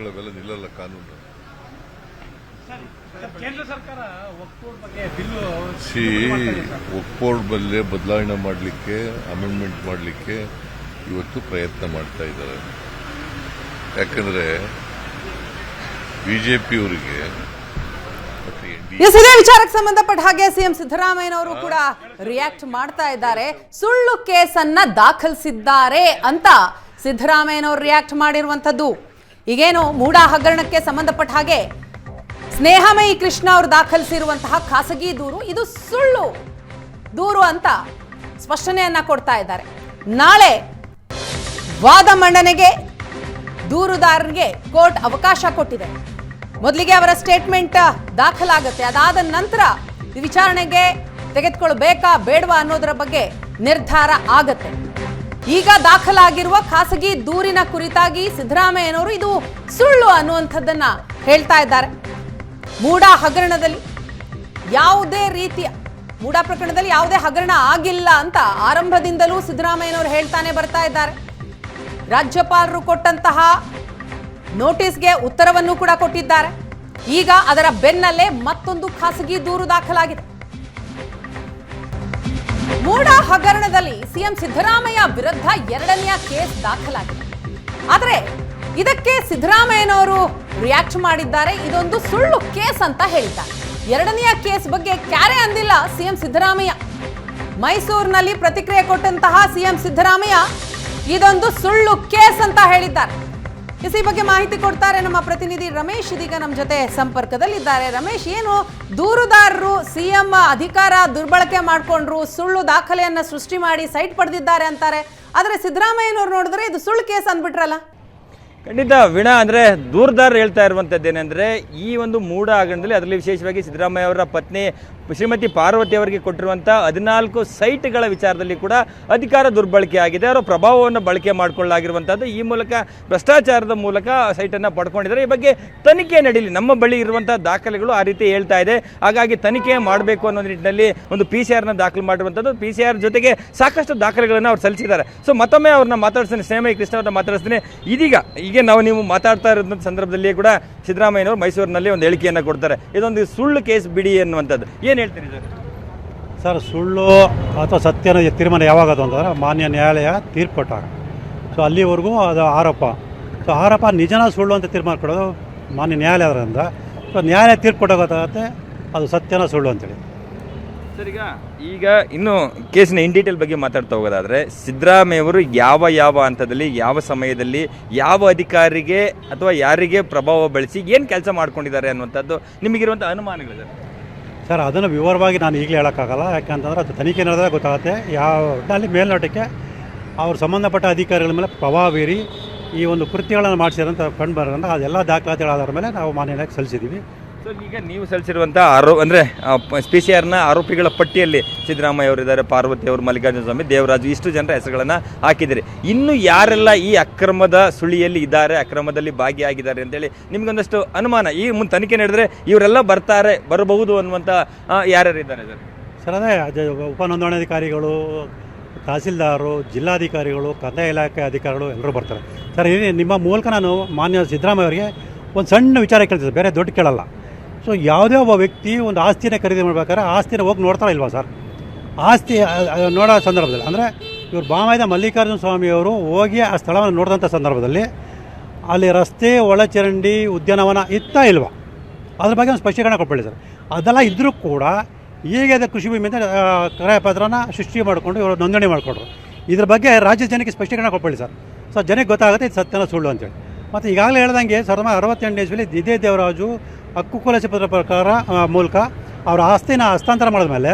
ಮಕ್ಕಳವೆಲ್ಲ ನಿಲ್ಲಲ್ಲ ಕಾನೂನು. ಕೇಂದ್ರ ಸರ್ಕಾರ ಒಕ್ಕೂಟ ಬಗ್ಗೆ ಬಿಲ್ಲು ಸಿ ಒಕ್ಬೋರ್ಡ್ ಬಲ್ಲೆ ಬದಲಾವಣೆ ಮಾಡಲಿಕ್ಕೆ ಅಮೆಂಡ್ಮೆಂಟ್ ಮಾಡಲಿಕ್ಕೆ ಇವತ್ತು ಪ್ರಯತ್ನ ಮಾಡ್ತಾ ಇದ್ದಾರೆ. ಯಾಕಂದ್ರೆ ಬಿಜೆಪಿಯವರಿಗೆ ಎಸ್ ಇದೇ ವಿಚಾರಕ್ಕೆ ಸಂಬಂಧಪಟ್ಟ ಹಾಗೆ ಸಿಎಂ ಸಿದ್ದರಾಮಯ್ಯನವರು ಕೂಡ ರಿಯಾಕ್ಟ್ ಮಾಡ್ತಾ ಇದ್ದಾರೆ. ಸುಳ್ಳು ಕೇಸನ್ನ ದಾಖಲಿಸಿದ್ದಾರೆ ಅಂತ ಸಿದ್ದರಾಮಯ್ಯನವರು ರಿಯಾಕ್ಟ್ ಮಾಡಿರುವಂಥದ್ದು. ಈಗೇನು ಮೂಡ ಹಗರಣಕ್ಕೆ ಸಂಬಂಧಪಟ್ಟ ಹಾಗೆ ಸ್ನೇಹಮಯಿ ಕೃಷ್ಣ ಅವರು ದಾಖಲಿಸಿರುವಂತಹ ಖಾಸಗಿ ದೂರು, ಇದು ಸುಳ್ಳು ದೂರು ಅಂತ ಸ್ಪಷ್ಟನೆಯನ್ನ ಕೊಡ್ತಾ ಇದ್ದಾರೆ. ನಾಳೆ ವಾದ ಮಂಡನೆಗೆ ದೂರುದಾರರಿಗೆ ಕೋರ್ಟ್ ಅವಕಾಶ ಕೊಟ್ಟಿದೆ. ಮೊದಲಿಗೆ ಅವರ ಸ್ಟೇಟ್ಮೆಂಟ್ ದಾಖಲಾಗುತ್ತೆ. ಅದಾದ ನಂತರ ವಿಚಾರಣೆಗೆ ತೆಗೆದುಕೊಳ್ಬೇಕಾ ಬೇಡವಾ ಅನ್ನೋದರ ಬಗ್ಗೆ ನಿರ್ಧಾರ ಆಗತ್ತೆ. ಈಗ ದಾಖಲಾಗಿರುವ ಖಾಸಗಿ ದೂರಿನ ಕುರಿತಾಗಿ ಸಿದ್ದರಾಮಯ್ಯನವರು ಇದು ಸುಳ್ಳು ಅನ್ನುವಂಥದ್ದನ್ನ ಹೇಳ್ತಾ ಇದ್ದಾರೆ. ಮೂಡ ಹಗರಣದಲ್ಲಿ ಯಾವುದೇ ರೀತಿಯ ಮೂಡ ಪ್ರಕರಣದಲ್ಲಿ ಯಾವುದೇ ಹಗರಣ ಆಗಿಲ್ಲ ಅಂತ ಆರಂಭದಿಂದಲೂ ಸಿದ್ದರಾಮಯ್ಯನವರು ಹೇಳ್ತಾನೆ ಬರ್ತಾ ಇದ್ದಾರೆ. ರಾಜ್ಯಪಾಲರು ಕೊಟ್ಟಂತಹ ನೋಟಿಸ್ಗೆ ಉತ್ತರವನ್ನು ಕೂಡ ಕೊಟ್ಟಿದ್ದಾರೆ. ಈಗ ಅದರ ಬೆನ್ನಲ್ಲೇ ಮತ್ತೊಂದು ಖಾಸಗಿ ದೂರು ದಾಖಲಾಗಿದೆ. ಮೂಡ ಹಗರಣದಲ್ಲಿ ಸಿಎಂ ಸಿದ್ದರಾಮಯ್ಯ ವಿರುದ್ಧ ಎರಡನೆಯ ಕೇಸ್ ದಾಖಲಾಗಿದೆ. ಆದರೆ ಇದಕ್ಕೆ ಸಿದ್ದರಾಮಯ್ಯನವರು ರಿಯಾಕ್ಟ್ ಮಾಡಿದ್ದಾರೆ. ಇದೊಂದು ಸುಳ್ಳು ಕೇಸ್ ಅಂತ ಹೇಳಿದ್ದಾರೆ. ಎರಡನೆಯ ಕೇಸ್ ಬಗ್ಗೆ ಕ್ಯಾರೆ ಅಂದಿಲ್ಲ ಸಿಎಂ ಸಿದ್ದರಾಮಯ್ಯ. ಮೈಸೂರಿನಲ್ಲಿ ಪ್ರತಿಕ್ರಿಯೆ ಕೊಟ್ಟಂತಹ ಸಿಎಂ ಸಿದ್ದರಾಮಯ್ಯ ಇದೊಂದು ಸುಳ್ಳು ಕೇಸ್ ಅಂತ ಹೇಳಿದ್ದಾರೆ. ಎಸ್, ಈ ಬಗ್ಗೆ ಮಾಹಿತಿ ಕೊಡ್ತಾರೆ ನಮ್ಮ ಪ್ರತಿನಿಧಿ ರಮೇಶ್ ಇದೀಗ ನಮ್ಮ ಜೊತೆ ಸಂಪರ್ಕದಲ್ಲಿದ್ದಾರೆ. ರಮೇಶ್, ಏನು ದೂರುದಾರರು ಸಿಎಂ ಅಧಿಕಾರ ದುರ್ಬಳಕೆ ಮಾಡಿಕೊಂಡ್ರು, ಸುಳ್ಳು ದಾಖಲೆಯನ್ನ ಸೃಷ್ಟಿ ಮಾಡಿ ಸೈಟ್ ಪಡೆದಿದ್ದಾರೆ ಅಂತಾರೆ. ಆದರೆ ಸಿದ್ದರಾಮಯ್ಯನವ್ರು ನೋಡಿದ್ರೆ ಇದು ಸುಳ್ಳು ಕೇಸ್ ಅಂದ್ಬಿಟ್ರಲ್ಲ. ಖಂಡಿತ ವೀಣಾ, ಅಂದರೆ ದೂರದಾರ್ ಹೇಳ್ತಾ ಇರುವಂಥದ್ದು ಏನಂದರೆ ಈ ಒಂದು ಮೂಢ ಹಗರಣದಲ್ಲಿ ಅದರಲ್ಲಿ ವಿಶೇಷವಾಗಿ ಸಿದ್ದರಾಮಯ್ಯ ಅವರ ಪತ್ನಿ ಶ್ರೀಮತಿ ಪಾರ್ವತಿ ಅವರಿಗೆ ಕೊಟ್ಟಿರುವಂಥ ಹದಿನಾಲ್ಕು ಸೈಟ್ಗಳ ವಿಚಾರದಲ್ಲಿ ಕೂಡ ಅಧಿಕಾರ ದುರ್ಬಳಕೆ ಆಗಿದೆ. ಅವರ ಪ್ರಭಾವವನ್ನು ಬಳಕೆ ಮಾಡಿಕೊಳ್ಳಲಾಗಿರುವಂಥದ್ದು ಈ ಮೂಲಕ ಭ್ರಷ್ಟಾಚಾರದ ಮೂಲಕ ಸೈಟನ್ನು ಪಡ್ಕೊಂಡಿದ್ದಾರೆ. ಈ ಬಗ್ಗೆ ತನಿಖೆ ನಡೀಲಿ. ನಮ್ಮ ಬಳಿ ಇರುವಂಥ ದಾಖಲೆಗಳು ಆ ರೀತಿ ಹೇಳ್ತಾ ಇದೆ. ಹಾಗಾಗಿ ತನಿಖೆ ಮಾಡಬೇಕು ಅನ್ನೋ ನಿಟ್ಟಿನಲ್ಲಿ ಒಂದು ಪಿ ಸಿ ಆರ್ನ ದಾಖಲು ಮಾಡಿರುವಂಥದ್ದು ಪಿ ಸಿ ಆರ್ ಜೊತೆಗೆ ಸಾಕಷ್ಟು ದಾಖಲೆಗಳನ್ನು ಅವ್ರು ಸಲ್ಲಿಸಿದ್ದಾರೆ. ಸೊ ಮತ್ತೊಮ್ಮೆ ಅವ್ರನ್ನ ಮಾತಾಡ್ತೀನಿ ಸ್ನೇಹಿ ಕೃಷ್ಣ ಅವ್ರನ್ನ ಮಾತಾಡಿಸ್ತೀನಿ. ಇದೀಗ ಈಗ ನಾವು ನೀವು ಮಾತಾಡ್ತಾ ಇರೋ ಸಂದರ್ಭದಲ್ಲಿ ಕೂಡ ಸಿದ್ದರಾಮಯ್ಯನವರು ಮೈಸೂರಿನಲ್ಲಿ ಒಂದು ಹೇಳಿಕೆಯನ್ನು ಕೊಡ್ತಾರೆ. ಇದೊಂದು ಸುಳ್ಳು ಕೇಸ್ ಬಿಡಿ ಅನ್ನುವಂಥದ್ದು ಏನು ಹೇಳ್ತೀರಿ ಸರ್? ಸರ್ ಸುಳ್ಳು ಅಥವಾ ಸತ್ಯನ ತೀರ್ಮಾನ ಯಾವಾಗದು ಅಂತಂದ್ರೆ ಮಾನ್ಯ ನ್ಯಾಯಾಲಯ ತೀರ್ಪು ಕೊಟ್ಟಾಗ ಸೊ ಅಲ್ಲಿವರೆಗೂ ಅದು ಆರೋಪ. ಸೊ ಆರೋಪ ನಿಜನ ಸುಳ್ಳು ಅಂತ ತೀರ್ಮಾನ ಕೊಡೋದು ಮಾನ್ಯ ನ್ಯಾಯಾಲಯದಿಂದ ಸೊ ನ್ಯಾಯಾಲಯ ತೀರ್ಪು ಕೊಟ್ಟಾಗತ್ತೆ ಅದು ಸತ್ಯನ ಸುಳ್ಳು ಅಂತೇಳಿ. ಸರ್ ಈಗ ಈಗ ಇನ್ನು ಕೇಸಿನ ಇನ್ ಡೀಟೇಲ್ ಬಗ್ಗೆ ಮಾತಾಡ್ತಾ ಹೋಗೋದಾದ್ರೆ ಸಿದ್ದರಾಮಯ್ಯವರು ಯಾವ ಯಾವ ಹಂತದಲ್ಲಿ ಯಾವ ಸಮಯದಲ್ಲಿ ಯಾವ ಅಧಿಕಾರಿಗೆ ಅಥವಾ ಯಾರಿಗೆ ಪ್ರಭಾವ ಬೆಳೆಸಿ ಏನು ಕೆಲಸ ಮಾಡ್ಕೊಂಡಿದ್ದಾರೆ ಅನ್ನುವಂಥದ್ದು ನಿಮಗಿರುವಂಥ ಅನುಮಾನಗಳು ಸರ್ ಸರ್, ಅದನ್ನು ವಿವರವಾಗಿ ನಾನು ಈಗಲೇ ಹೇಳೋಕ್ಕಾಗಲ್ಲ. ಯಾಕಂತಂದ್ರೆ ಅದು ತನಿಖೆ ನಡೆದಾಗ ಗೊತ್ತಾಗುತ್ತೆ. ಯಾವ ಅಲ್ಲಿ ಮೇಲ್ನೋಟಕ್ಕೆ ಅವ್ರು ಸಂಬಂಧಪಟ್ಟ ಅಧಿಕಾರಿಗಳ ಮೇಲೆ ಪ್ರಭಾವ ಬೀರಿ ಈ ಒಂದು ಕೃತ್ಯಗಳನ್ನು ಮಾಡಿಸಿರಂತ ಕಂಡು ಬರೋದ್ರಿಂದ ಅದೆಲ್ಲ ದಾಖಲಾತಿಗಳಾದ ಮೇಲೆ ನಾವು ಮಾನ್ಯನಾಗಿ ಸಲ್ಲಿಸಿದ್ದೀವಿ. ಸೊ ಈಗ ನೀವು ಸಲ್ಲಿಸಿರುವಂಥ ಆರೋ, ಅಂದರೆ ಪಿ ಸಿ ಆರ್ನ ಆರೋಪಿಗಳ ಪಟ್ಟಿಯಲ್ಲಿ ಸಿದ್ದರಾಮಯ್ಯ ಅವರಿದ್ದಾರೆ ಪಾರ್ವತಿ ಅವರು ಮಲ್ಲಿಕಾರ್ಜುನ ಸ್ವಾಮಿ ದೇವರಾಜು, ಇಷ್ಟು ಜನರ ಹೆಸರುಗಳನ್ನು ಹಾಕಿದ್ದೀರಿ. ಇನ್ನು ಯಾರೆಲ್ಲ ಈ ಅಕ್ರಮದ ಸುಳಿಯಲ್ಲಿ ಇದ್ದಾರೆ, ಅಕ್ರಮದಲ್ಲಿ ಭಾಗಿಯಾಗಿದ್ದಾರೆ ಅಂತೇಳಿ ನಿಮ್ಗೊಂದಷ್ಟು ಅನುಮಾನ, ಈ ಮುಂದೆ ತನಿಖೆ ನಡೆದ್ರೆ ಇವರೆಲ್ಲ ಬರ್ತಾರೆ, ಬರಬಹುದು ಅನ್ನುವಂಥ ಯಾರ್ಯಾರು ಇದ್ದಾರೆ ಸರ್? ಸರ್, ಅದೇ ಉಪನೋಂದಣಾಧಿಕಾರಿಗಳು ಉಪ ನೋಂದಣಾಧಿಕಾರಿಗಳು ತಹಸೀಲ್ದಾರರು ಜಿಲ್ಲಾಧಿಕಾರಿಗಳು, ಕಂದಾಯ ಇಲಾಖೆ ಅಧಿಕಾರಿಗಳು ಎಲ್ಲರೂ ಬರ್ತಾರೆ. ಸರ್ ನಿಮ್ಮ ಮೂಲಕ ನಾನು ಮಾನ್ಯ ಸಿದ್ದರಾಮಯ್ಯ ಅವರಿಗೆ ಒಂದು ಸಣ್ಣ ವಿಚಾರ ಕೇಳ್ತಿದ್ದೆ, ಬೇರೆ ದೊಡ್ಡ ಕೇಳಲ್ಲ. ಸೊ ಯಾವುದೇ ಒಬ್ಬ ವ್ಯಕ್ತಿ ಒಂದು ಆಸ್ತಿನ ಖರೀದಿ ಮಾಡ್ಬೇಕಾದ್ರೆ ಆಸ್ತಿನ ಹೋಗಿ ನೋಡ್ತಾರ ಇಲ್ವಾ ಸರ್? ಆಸ್ತಿ ನೋಡೋ ಸಂದರ್ಭದಲ್ಲಿ. ಅಂದರೆ ಇವರು ಬಾಮಾಯ್ದ ಮಲ್ಲಿಕಾರ್ಜುನ ಸ್ವಾಮಿಯವರು ಹೋಗಿ ಆ ಸ್ಥಳವನ್ನು ನೋಡಿದಂಥ ಸಂದರ್ಭದಲ್ಲಿ ಅಲ್ಲಿ ರಸ್ತೆ, ಒಳಚರಂಡಿ, ಉದ್ಯಾನವನ ಇತ್ತಾ ಇಲ್ವಾ? ಅದ್ರ ಬಗ್ಗೆ ಒಂದು ಸ್ಪಷ್ಟೀಕರಣ ಕೊಟ್ಬಿಡಿ ಸರ್. ಅದೆಲ್ಲ ಇದ್ದರೂ ಕೂಡ ಹೇಗೆ ಅದೇ ಕೃಷಿ ಭೂಮಿ ಅಂತ ಸೃಷ್ಟಿ ಮಾಡಿಕೊಂಡು ಇವರು ನೋಂದಣಿ ಮಾಡಿಕೊಂಡ್ರು. ಇದ್ರ ಬಗ್ಗೆ ರಾಜ್ಯ ಜನಕ್ಕೆ ಸ್ಪಷ್ಟೀಕರಣ ಕೊಟ್ಬಿಡಿ ಸರ್. ಸೊ ಜನಕ್ಕೆ ಗೊತ್ತಾಗುತ್ತೆ ಇದು ಸತ್ಯನ ಸುಳ್ಳು ಅಂತೇಳಿ. ಮತ್ತು ಈಗಾಗಲೇ ಹೇಳ್ದಂಗೆ ಸಾವಿರದ ಒಂಬೈನೂರ ಅರವತ್ತೆಂಟನೇ ಇಸ್ವಿಲಿ ದಿದೇ ದೇವರಾಜು ಹಕ್ಕುಕುಲಸಿ ಪತ್ರ ಪ್ರಕಾರ ಮೂಲಕ ಅವರ ಆಸ್ತಿನ ಹಸ್ತಾಂತರ ಮಾಡಿದ್ಮೇಲೆ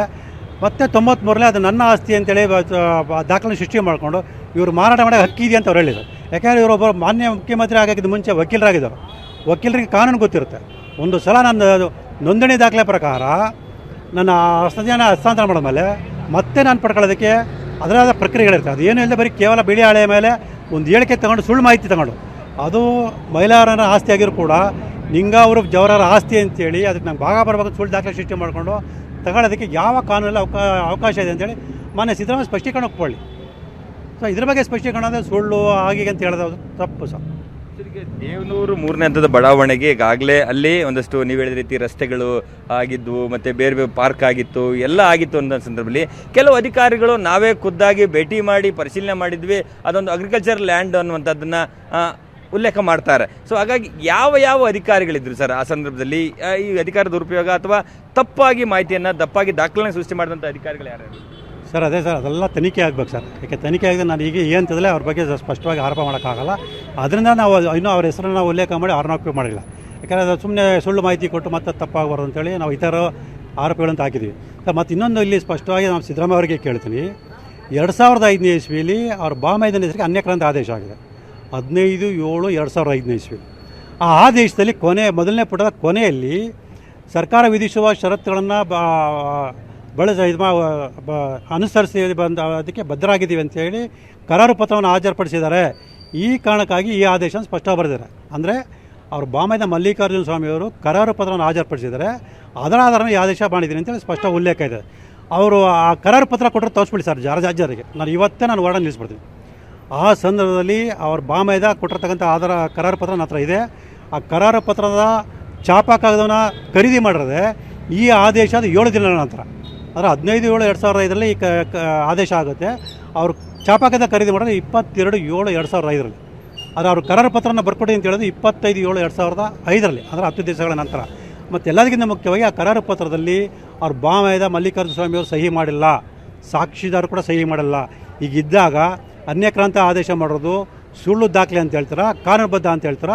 ಮತ್ತೆ ತೊಂಬತ್ಮೂರನೇ ಅದು ನನ್ನ ಆಸ್ತಿ ಅಂತೇಳಿ ದಾಖಲೆ ಸೃಷ್ಟಿ ಮಾಡಿಕೊಂಡು ಇವರು ಮಾರಾಟ ಮಾಡೋ ಹಕ್ಕಿದೆ ಅಂತ ಅವ್ರು ಹೇಳಿದರು. ಯಾಕೆಂದರೆ ಇವರೊಬ್ಬರು ಮಾನ್ಯ ಮುಖ್ಯಮಂತ್ರಿ ಆಗೋಕ್ಕಿಂತ ಮುಂಚೆ ವಕೀಲರಾಗಿದ್ದರು. ವಕೀಲರಿಗೆ ಕಾನೂನು ಗೊತ್ತಿರುತ್ತೆ. ಒಂದು ಸಲ ನನ್ನ ನೋಂದಣಿ ದಾಖಲೆ ಪ್ರಕಾರ ನನ್ನ ಆಸ್ತಿಯನ್ನು ಹಸ್ತಾಂತರ ಮಾಡಿದ್ಮೇಲೆ ಮತ್ತೆ ನಾನು ಪಡ್ಕೊಳ್ಳೋದಕ್ಕೆ ಅದರಾದ ಪ್ರಕ್ರಿಯೆಗಳಿರ್ತವೆ. ಅದು ಏನು ಇಲ್ಲದೆ ಬರೀ ಕೇವಲ ಬಿಳಿ ಹಾಳೆಯ ಮೇಲೆ ಒಂದು ಹೇಳಿಕೆ ತಗೊಂಡು ಸುಳ್ಳು ಮಾಹಿತಿ ತಗೊಂಡು ಅದು ಮಹಿಳೆಯರ ಆಸ್ತಿ ಆಗಿರೋ ಕೂಡ ನಿಂಗಾವರು ಜವರರ ಆಸ್ತಿ ಅಂತೇಳಿ ಅದಕ್ಕೆ ನಂಗೆ ಭಾಗ ಬರಬೇಕು ಸುಳ್ಳು ದಾಖಲೆ ಸೃಷ್ಟಿ ಮಾಡಿಕೊಂಡು ತಗೊಳ್ಳೋದಕ್ಕೆ ಯಾವ ಕಾನೂನಲ್ಲಿ ಅವಕಾ, ಅವಕಾಶ ಇದೆ ಅಂತೇಳಿ ಮಾನ್ಯ ಸಿದ್ದರಾಮಯ್ಯ ಸ್ಪಷ್ಟೀಕರಣ ಒಪ್ಕೊಳ್ಳಿ ಸೊ ಇದ್ರ ಬಗ್ಗೆ ಸ್ಪಷ್ಟೀಕರಣ ಅಂದರೆ ಸುಳ್ಳು ಹಾಗೆ ಅಂತ ಹೇಳೋದು ತಪ್ಪು ಸರ್. ದೇವನೂರು ಮೂರನೇ ಹಂತದ ಬಡಾವಣೆಗೆ ಈಗಾಗಲೇ ಅಲ್ಲಿ ಒಂದಷ್ಟು ನೀವು ಹೇಳಿದ ರೀತಿ ರಸ್ತೆಗಳು ಆಗಿದ್ವು ಮತ್ತು ಬೇರೆ ಬೇರೆ ಪಾರ್ಕ್ ಆಗಿತ್ತು, ಎಲ್ಲ ಆಗಿತ್ತು ಅನ್ನೋ ಸಂದರ್ಭದಲ್ಲಿ ಕೆಲವು ಅಧಿಕಾರಿಗಳು ನಾವೇ ಖುದ್ದಾಗಿ ಭೇಟಿ ಮಾಡಿ ಪರಿಶೀಲನೆ ಮಾಡಿದ್ವಿ. ಅದೊಂದು ಅಗ್ರಿಕಲ್ಚರ್ ಲ್ಯಾಂಡ್ ಅನ್ನುವಂಥದ್ದನ್ನ ಉಲ್ಲೇಖ ಮಾಡ್ತಾರೆ. ಸೊ ಹಾಗಾಗಿ ಯಾವ ಯಾವ ಅಧಿಕಾರಿಗಳಿದ್ರು ಸರ್ ಆ ಸಂದರ್ಭದಲ್ಲಿ? ಈ ಅಧಿಕಾರ ದುರುಪಯೋಗ ಅಥವಾ ತಪ್ಪಾಗಿ ಮಾಹಿತಿಯನ್ನು, ತಪ್ಪಾಗಿ ದಾಖಲೆ ಸೃಷ್ಟಿ ಮಾಡಿದಂಥ ಅಧಿಕಾರಿಗಳು ಯಾರು? ಸರ್, ಅದೇ ಸರ್, ಅದೆಲ್ಲ ತನಿಖೆ ಆಗ್ಬೇಕು ಸರ್. ಯಾಕೆ ತನಿಖೆ ಆಗಿದೆ ನಾನು ಈಗ ಏನು ತಿಳಿದ್ರೆ ಅವ್ರ ಬಗ್ಗೆ ಸ್ಪಷ್ಟವಾಗಿ ಆರೋಪ ಮಾಡೋಕ್ಕಾಗಲ್ಲ. ಅದರಿಂದ ನಾವು ಇನ್ನೂ ಅವ್ರ ಹೆಸರನ್ನು ಉಲ್ಲೇಖ ಮಾಡಿ ಆರೋಪ ಮಾಡಿಲ್ಲ. ಯಾಕಂದರೆ ಅದು ಸುಮ್ಮನೆ ಸುಳ್ಳು ಮಾಹಿತಿ ಕೊಟ್ಟು ಮತ್ತೆ ತಪ್ಪಾಗಬಾರ್ದು ಅಂತೇಳಿ ನಾವು ಇತರ ಆರೋಪಗಳನ್ನು ಹಾಕಿದ್ವಿ. ಸರ್, ಮತ್ತು ಇನ್ನೊಂದು ಇಲ್ಲಿ ಸ್ಪಷ್ಟವಾಗಿ ನಾವು ಸಿದ್ದರಾಮಯ್ಯ ಅವರಿಗೆ ಕೇಳ್ತೀನಿ. ಎರಡು ಸಾವಿರದ ಐದನೇ ಇಸ್ವಿಯಲ್ಲಿ ಅವ್ರ ಬಾಮೈದನ ಹೆಸರಿಗೆ ಅನ್ಯಕ್ರಾಂತ ಆದೇಶ ಆಗಿದೆ. ಹದಿನೈದು, ಏಳು, ಎರಡು ಸಾವಿರದ ಐದನೇ ಇಸ್ವಿ. ಆ ಆದೇಶದಲ್ಲಿ ಕೊನೆ, ಮೊದಲನೇ ಪುಟದ ಕೊನೆಯಲ್ಲಿ ಸರ್ಕಾರ ವಿಧಿಸುವ ಷರತ್ತುಗಳನ್ನು ಬಳಸ, ಇದು ಅನುಸರಿಸಿ ಬಂದ, ಅದಕ್ಕೆ ಬದ್ಧರಾಗಿದ್ದೀವಿ ಅಂತೇಳಿ ಕರಾರು ಪತ್ರವನ್ನು ಹಾಜರುಪಡಿಸಿದ್ದಾರೆ. ಈ ಕಾರಣಕ್ಕಾಗಿ ಈ ಆದೇಶ ಸ್ಪಷ್ಟ ಬರೆದಿದ್ದಾರೆ. ಅಂದರೆ ಅವರು ಬಾಮೈದ ಮಲ್ಲಿಕಾರ್ಜುನ ಸ್ವಾಮಿಯವರು ಕರಾರು ಪತ್ರವನ್ನು ಹಾಜರುಪಡಿಸಿದ್ದಾರೆ. ಅದರ ಆಧಾರ ಈ ಆದೇಶ ಮಾಡಿದ್ದೀನಿ ಅಂತೇಳಿ ಸ್ಪಷ್ಟ ಉಲ್ಲೇಖ ಇದೆ. ಅವರು ಆ ಕರಾರು ಪತ್ರ ಕೊಟ್ಟರೆ ತೋರಿಸ್ಬಿಡಿ ಸರ್ ಜಾರ ಜಾರಿಗೆ ನಾನು ಇವತ್ತೇ ನಾನು ಹೊರಡ ನಿಲ್ಲಿಸ್ಬಿಡ್ತೀನಿ. ಆ ಸಂದರ್ಭದಲ್ಲಿ ಅವ್ರ ಬಾಮೈದ ಕೊಟ್ಟಿರ್ತಕ್ಕಂಥ ಆಧಾರ ಕರಾರು ಪತ್ರ ನನ್ನ ಹತ್ರ ಇದೆ. ಆ ಕರಾರು ಪತ್ರದ ಚಾಪಾ ಕಾಗದವನ್ನು ಖರೀದಿ ಮಾಡಿರದೆ ಈ ಆದೇಶ ಅದು ಏಳು ದಿನಗಳ ನಂತರ. ಅಂದರೆ ಹದಿನೈದು ಏಳು ಎರಡು ಸಾವಿರದ ಐದರಲ್ಲಿ ಈ ಆದೇಶ ಆಗುತ್ತೆ. ಅವರು ಚಾಪಾಕದ ಖರೀದಿ ಮಾಡಿದ್ರೆ ಇಪ್ಪತ್ತೆರಡು ಏಳು ಎರಡು ಸಾವಿರದ ಐದರಲ್ಲಿ. ಆದರೆ ಅವರು ಕರಾರು ಪತ್ರನ ಬರ್ಕೊಡಿ ಅಂತ ಹೇಳಿದ್ರೆ ಇಪ್ಪತ್ತೈದು ಏಳು ಎರಡು ಸಾವಿರದ ಐದರಲ್ಲಿ, ಅಂದರೆ ಹತ್ತು ದಿವಸಗಳ ನಂತರ. ಮತ್ತು ಎಲ್ಲದಕ್ಕಿಂತ ಮುಖ್ಯವಾಗಿ ಆ ಕರಾರು ಪತ್ರದಲ್ಲಿ ಅವ್ರ ಬಾಮೈದ ಮಲ್ಲಿಕಾರ್ಜುನ ಸ್ವಾಮಿಯವರು ಸಹಿ ಮಾಡಿಲ್ಲ. ಸಾಕ್ಷಿದಾರರು ಕೂಡ ಸಹಿ ಮಾಡಲ್ಲ. ಈಗಿದ್ದಾಗ ಅನ್ಯಕ್ರಾಂತ ಆದೇಶ ಮಾಡೋದು ಸುಳ್ಳು ದಾಖಲೆ ಅಂತ ಹೇಳ್ತಾರ, ಕಾನೂನುಬದ್ಧ ಅಂತ ಹೇಳ್ತಾರ,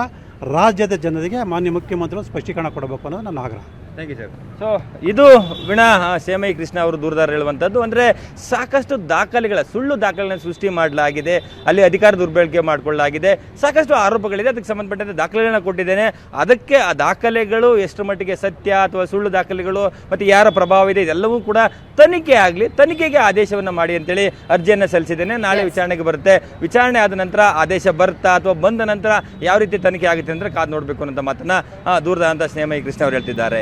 ರಾಜ್ಯದ ಜನರಿಗೆ ಮಾನ್ಯ ಮುಖ್ಯಮಂತ್ರಿಗಳು ಸ್ಪಷ್ಟೀಕರಣ ಕೊಡಬೇಕು ಅನ್ನೋದು ನನ್ನ ಆಗ್ರಹ. ಥ್ಯಾಂಕ್ ಯು ಸರ್ ಸೊ ಇದು ವೀಣಾ ಸೇಮೈ ಕೃಷ್ಣ ಅವರು ದೂರದಾರ ಹೇಳುವಂಥದ್ದು. ಅಂದರೆ ಸಾಕಷ್ಟು ದಾಖಲೆಗಳ ಸುಳ್ಳು ದಾಖಲೆಗಳನ್ನು ಸೃಷ್ಟಿ ಮಾಡಲಾಗಿದೆ. ಅಲ್ಲಿ ಅಧಿಕಾರ ದುರ್ಬಳಕೆ ಮಾಡಿಕೊಳ್ಳಲಾಗಿದೆ. ಸಾಕಷ್ಟು ಆರೋಪಗಳಿದೆ. ಅದಕ್ಕೆ ಸಂಬಂಧಪಟ್ಟಂತೆ ದಾಖಲೆಗಳನ್ನ ಕೊಟ್ಟಿದ್ದೇನೆ. ಅದಕ್ಕೆ ಆ ದಾಖಲೆಗಳು ಎಷ್ಟು ಮಟ್ಟಿಗೆ ಸತ್ಯ ಅಥವಾ ಸುಳ್ಳು ದಾಖಲೆಗಳು ಮತ್ತು ಯಾರ ಪ್ರಭಾವ ಇದೆ ಇದೆಲ್ಲವೂ ಕೂಡ ತನಿಖೆ ಆಗಲಿ ತನಿಖೆಗೆ ಆದೇಶವನ್ನು ಮಾಡಿ ಅಂತೇಳಿ ಅರ್ಜಿಯನ್ನು ಸಲ್ಲಿಸಿದ್ದೇನೆ. ನಾಳೆ ವಿಚಾರಣೆಗೆ ಬರುತ್ತೆ. ವಿಚಾರಣೆ ಆದ ನಂತರ ಆದೇಶ ಬರುತ್ತಾ ಅಥವಾ ಬಂದ ನಂತರ ಯಾವ ರೀತಿ ತನಿಖೆ ಆಗುತ್ತೆ ಅಂದರೆ ಕಾದು ನೋಡಬೇಕು ಅನ್ನೋ ಮಾತನ್ನು ದೂರದ ಅಂತ ಸ್ನೇಹಮಯಿ ಕೃಷ್ಣ ಅವರು ಹೇಳ್ತಿದ್ದಾರೆ.